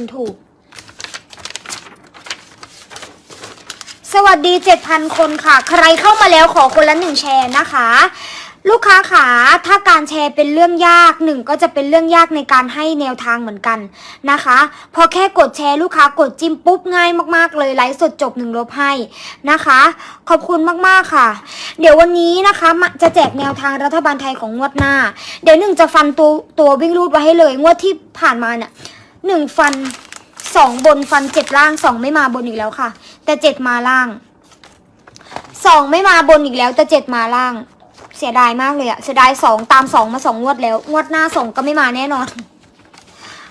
คุณถูก สวัสดี 7,000 คนค่ะ ใครเข้ามาแล้วขอคนละหนึ่งแชร์นะคะ ลูกค้าขาถ้าการแชร์เป็นเรื่องยากหนึ่งก็จะเป็นเรื่องยากในการให้แนวทางเหมือนกันนะคะ พอแค่กดแชร์ลูกค้ากดจิ้มปุ๊บง่ายมากๆเลยไลฟ์สดจบหนึ่งลบให้นะคะ ขอบคุณมากๆค่ะ เดี๋ยววันนี้นะคะจะแจกแนวทางรัฐบาลไทยของงวดหน้า เดี๋ยวหนึ่งจะฟันตัวตัววิ่งรูดไว้ให้เลยงวดที่ผ่านมาเนี่ย หนึ่งฟันสองบนฟันเจ็ดล่างสองไม่มาบนอีกแล้วค่ะ แต่เจ็ดมาล่างสองไม่มาบนอีกแล้วแต่เจ็ดมาล่าง เสียดายมากเลยอะเสียดายสองตามสองมาสองงวดแล้ว งวดหน้าสองก็ไม่มาแน่นอน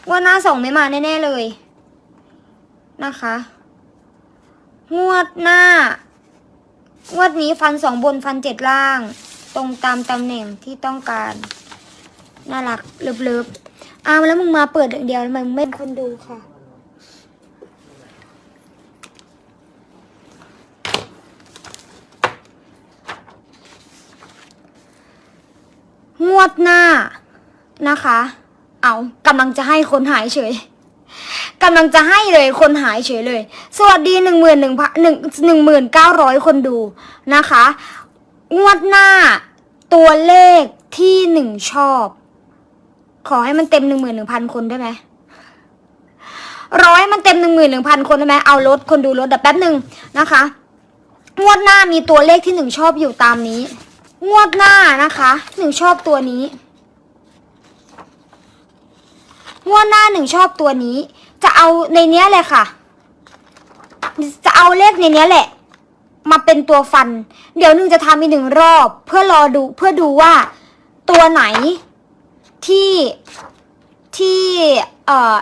งวดหน้าสองไม่มาแน่ๆเลยนะคะ งวดหน้างวดนี้ฟันสองบนฟันเจ็ดล่าง ตรงตามตำแหน่งที่ต้องการ น่ารักเลิฟๆ อ้าวแล้วมึงมาเปิดอย่างเดียวทำไมมึงไม่เป็นคนดูค่ะ งวดหน้านะคะ เอากำลังจะให้คนหายเฉยกำลังจะให้เลยคนหายเฉยเลย สวัสดีหนึ่งหมื่นหนึ่งพันหนึ่งหนึ่งหมื่นเก้าร้อยคนดูนะคะ งวดหน้าตัวเลขที่หนึ่งชอบ ขอให้มันเต็มหนึ่งหมื่นหนึ่งพันคนได้ไหมร้อยมันเต็มหนึ่งหมื่นหนึ่งพันคนได้ไหมเอาลดคนดูลดเดี๋ยวแป๊บหนึ่งนะคะงวดหน้ามีตัวเลขที่หนึ่งชอบอยู่ตามนี้ งวดหน้านะคะหนึ่งชอบตัวนี้ งวดหน้าหนึ่งชอบตัวนี้ จะเอาในเนี้ยเลยค่ะ จะเอาเลขในเนี้ยแหละ มาเป็นตัวฟัน เดี๋ยวหนึ่งจะทำอีกหนึ่งรอบ เพื่อรอดูเพื่อดูว่าตัวไหน ที่ที่เอ่อ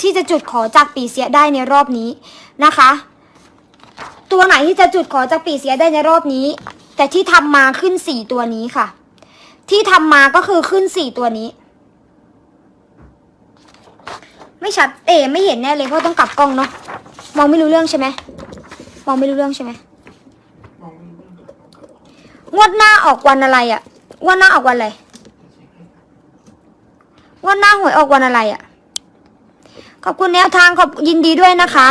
ที่จะจุดขอจากปีเสียได้ในรอบนี้นะคะ ตัวไหนที่จะจุดขอจากปีเสียได้ในรอบนี้ แต่ที่ทำมาขึ้นสี่ตัวนี้ค่ะ ที่ทำมาก็คือขึ้นสี่ตัวนี้ ไม่ชัดเอ๋ไม่เห็นแน่เลยเพราะต้องกลับกล้องเนาะมองไม่รู้เรื่องใช่ไหมมองไม่รู้เรื่องใช่ไหมงวดหน้าออกวันอะไรอะงวดหน้าออกวันอะไรง วดหน้าหวยออกวันอะไรอะขอบคุณแนวทางขอบยินดีด้วยนะคะ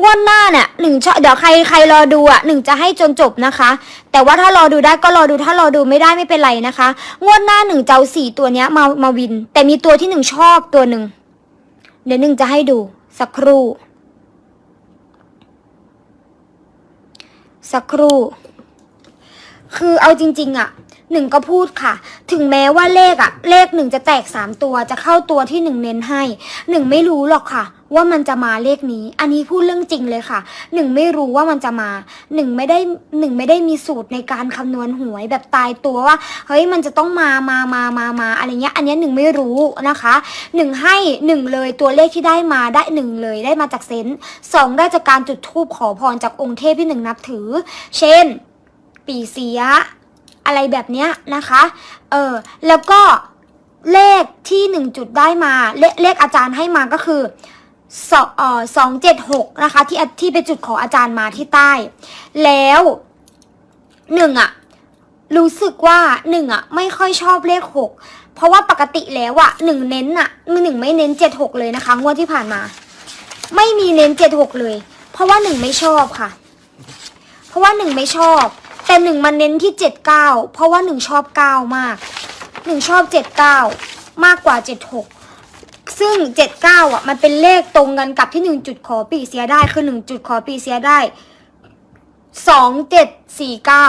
งวดหน้าเนี่ยหนึ่งชอบเดี๋ยวใครใครรอดูอะหนึ่งจะให้จนจบนะคะ แต่ว่าถ้ารอดูได้ก็รอดูถ้ารอดูไม่ได้ไม่เป็นไรนะคะงวดหน้าหนึ่งจะเอาสี่ตัวเนี้ยมามาวิน แต่มีตัวที่หนึ่งชอบตัวหนึ่งเดี๋ยวหนึ่งจะให้ดูสักครู่ สักครู่ คือเอาจริง ๆ อะ หนึ่งก็พูดค่ะ ถึงแม้ว่าเลขอะเลขหนึ่งจะแตกสามตัวจะเข้าตัวที่หนึ่งเน้นให้หนึ่งไม่รู้หรอกค่ะ ว่ามันจะมาเลขนี้ อันนี้พูดเรื่องจริงเลยค่ะหนึ่งไม่รู้ว่ามันจะมาหนึ่งไม่ได้หนึ่งไม่ได้มีสูตรในการคำนวณหวยแบบตายตัวว่าเฮ้ยมันจะต้องมามามามามาอะไรเงี้ย อันเนี้ยหนึ่งไม่รู้นะคะหนึ่งให้หนึ่งเลยตัวเลขที่ได้มาได้หนึ่งเลยได้มาจากเซนส์สองได้จากการจุดธูปขอพรจากองค์เทพที่หนึ่งนับถือ เช่น ปีเสีย อะไรแบบนี้นะคะ เออแล้วก็เลขที่หนึ่งจุดได้มาเลเลขอาจารย์ให้มาก็คือสองเอ่อสองเจ็ดหกนะคะ ที่ที่ไปจุดขออาจารย์มาที่ใต้ แล้วหนึ่งอะรู้สึกว่าหนึ่งอะไม่ค่อยชอบเลขหกเพราะว่าปกติแล้วอะหนึ่งเน้นอะหนึ่งไม่เน้นเจ็ดหกเลยนะคะงวดที่ผ่านมา ไม่มีเน้นเจ็ดหกเลย เพราะว่าหนึ่งไม่ชอบค่ะ เพราะว่าหนึ่งไม่ชอบ แต่หนึ่งมันเน้นที่เจ็ดเก้าเพราะว่าหนึ่งชอบเก้ามากหนึ่งชอบเจ็ดเก้ามากกว่าเจ็ดหกซึ่งเจ็ดเก้าอะมันเป็นเลขตรงกันกับที่หนึ่งจุดขอปีเสียได้คือหนึ่งจุดขอปีเสียได้สองเจ็ดสี่เก้า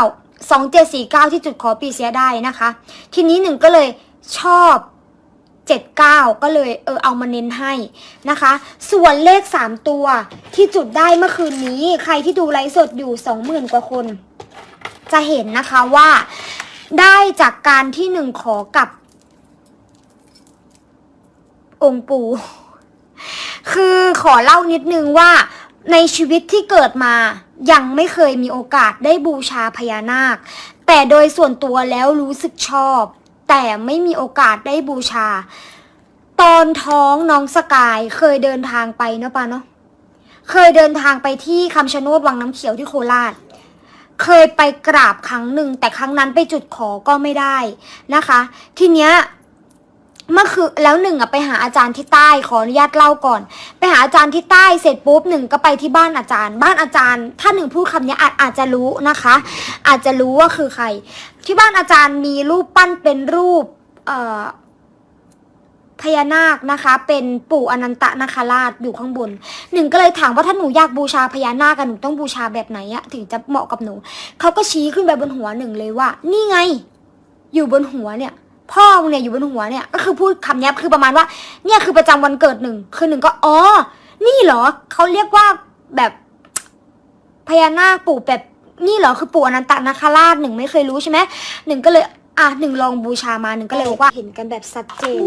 สองเจ็ดสี่เก้าที่จุดขอปีเสียได้นะคะ ทีนี้หนึ่งก็เลยชอบเจ็ดเก้าก็เลยเออเอามาเน้นให้นะคะ ส่วนเลขสามตัวที่จุดได้เมื่อคืนนี้ ใครที่ดูไลฟ์สดอยู่สองหมื่นกว่าคน จะเห็นนะคะว่าได้จากการที่หนึ่งขอกับ องค์ปู่ คือขอเล่านิดนึงว่าในชีวิตที่เกิดมายังไม่เคยมีโอกาสได้บูชาพญานาค แต่โดยส่วนตัวแล้วรู้สึกชอบ แต่ไม่มีโอกาสได้บูชา ตอนท้องน้องสกายเคยเดินทางไปเนาะปะเนาะเคยเดินทางไปที่คำชะโนดวังน้ำเขียวที่โคราช เคยไปกราบครั้งหนึ่ง แต่ครั้งนั้นไปจุดขอก็ไม่ได้นะคะ ทีเนี้ยเมื่อคือแล้วหนึ่งอะไปหาอาจารย์ที่ใต้ขออนุญาตเล่าก่อน ไปหาอาจารย์ที่ใต้เสร็จปุ๊บหนึ่งก็ไปที่บ้านอาจารย์ บ้านอาจารย์ ถ้าหนึ่งพูดคำนี้อาจอาจจะรู้นะคะ อาจจะรู้ว่าคือใคร ที่บ้านอาจารย์มีรูปปั้นเป็นรูป เอ่อ พญานาคนะคะ เป็นปู่อนันตะนาคราชอยู่ข้างบน หนึ่งก็เลยถามว่าถ้าหนูอยากบูชาพญานาคกันหนูต้องบูชาแบบไหนอะถึงจะเหมาะกับหนูเขาก็ชี้ขึ้นไปบนหัวหนึ่งเลยว่า นี่ไง อยู่บนหัวเนี่ย พ่อมึงเนี่ยอยู่บนหัวเนี่ยก็คือพูดคำนี้คือประมาณว่า เนี่ยคือประจำวันเกิดหนึ่งคือหนึ่งก็อ๋อนี่เหรอเขาเรียกว่าแบบพญานาคปู่แบบนี่เหรอคือปู่อนันตนาคราชหนึ่งไม่เคยรู้ใช่ไหมหนึ่งก็เลย อะหนึ่งลองบูชามาหนึ่งก็เลยบอกว่าเห็นกันแบบชัดเจน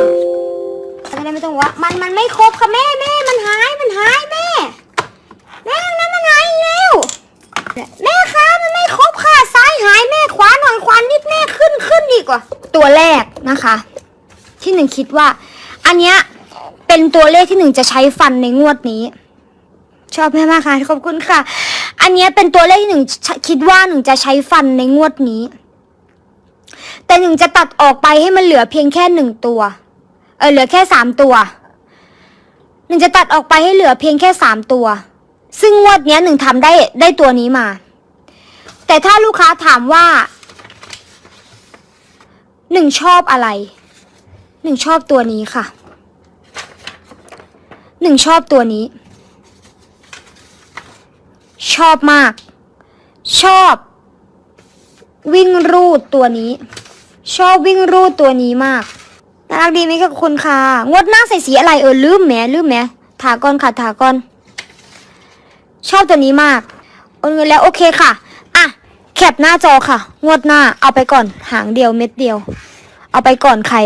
ไม่ได้ไม่ต้องว่า มันมันไม่ครบค่ะแม่แม่มันหายมันหายแม่แม่นั่นมันหายแล้วแม่คะมันไม่ครบค่ะซ้ายหายแม่ขวาหน่อยขวานิดแม่ขึ้นขึ้นดีกว่า ตัวแรกนะคะ ที่หนึ่งคิดว่า อันเนี้ยเป็นตัวเลขที่หนึ่งจะใช้ฟันในงวดนี้ ชอบแม่มากค่ะขอบคุณค่ะ อันเนี้ยเป็นตัวเลขที่หนึ่งคิดว่าหนึ่งจะใช้ฟันในงวดนี้ แต่หนึ่งจะตัดออกไปให้มันเหลือเพียงแค่หนึ่งตัว เออเหลือแค่สามตัว หนึ่งจะตัดออกไปให้เหลือเพียงแค่สามตัว ซึ่งงวดเนี้ยหนึ่งทำได้ได้ตัวนี้มา แต่ถ้าลูกค้าถามว่า หนึ่งชอบอะไร หนึ่งชอบตัวนี้ค่ะ หนึ่งชอบตัวนี้ ชอบมาก ชอบ วิ่งรูดตัวนี้ ชอบวิ่งรูดตัวนี้มากน่ารักดีไหมคะคุณค่ะงวดหน้าใส่สีอะไรเออลืมแหมลืมแหมถากอนค่ะถากอน ชอบตัวนี้มากโอนเงินแล้วโอเคค่ะอะแคปหน้าจอค่ะ งวดหน้าเอาไปก่อนหางเดียวเม็ดเดียว เอาไปก่อนใคร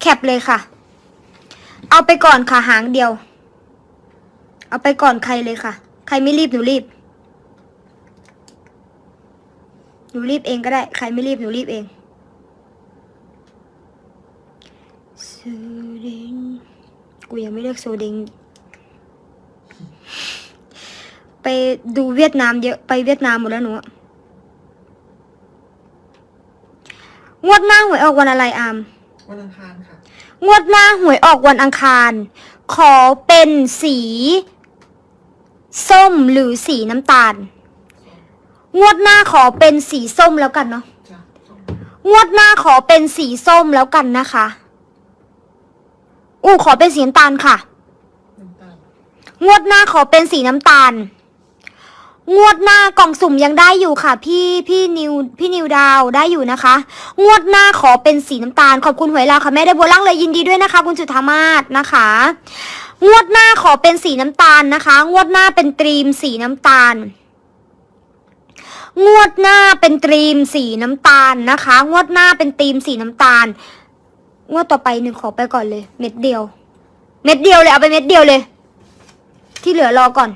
แคปเลยค่ะ เอาไปก่อนค่ะหางเดียว เอาไปก่อนใครเลยค่ะ ใครไม่รีบหนูรีบ ห นูรีบเองก็ได้ ใครไม่รีบหนูรีบเองโซเดงกูยังไม่เลือกโซเดงไปดูเวียดนามเยอะไปเวียดนามหมดแล้วหนูอะงวดหน้าหวยออกวันอะไรอามวันอังคารค่ะ งวดหน้าหวยออกวันอังคาร ขอเป็นสี ส้มหรือสีน้ำตาล งวดหน้าขอเป็นสีส้มแล้วกันเนาะจ้ะส้มงวดหน้าขอเป็นสีส้มแล้วกันนะคะ อู้ขอเป็นสีน้ำตาลค่ะน้ำตาลงวดหน้าขอเป็นสีน้ำตาล งวดหน้ากล่องสุ่มยังได้อยู่ค่ะ พี่พี่นิวพี่นิวดาวได้อยู่นะคะ งวดหน้าขอเป็นสีน้ำตาล ขอบคุณหวยลาวค่ะแม่ได้บัวล่างเลยยินดีด้วยนะคะ คุณจุธามาศนะคะ งวดหน้าขอเป็นสีน้ำตาลนะคะ งวดหน้าเป็นตรีมสีน้ำตาล งวดหน้าเป็นตรีมสีน้ำตาลนะคะ งวดหน้าเป็นตรีมสีน้ำตาล งวดต่อไปหนึ่งขอไปก่อนเลย เม็ดเดียว เม็ดเดียวเลยเอาไปเม็ดเดียวเลย ที่เหลือรอก่อน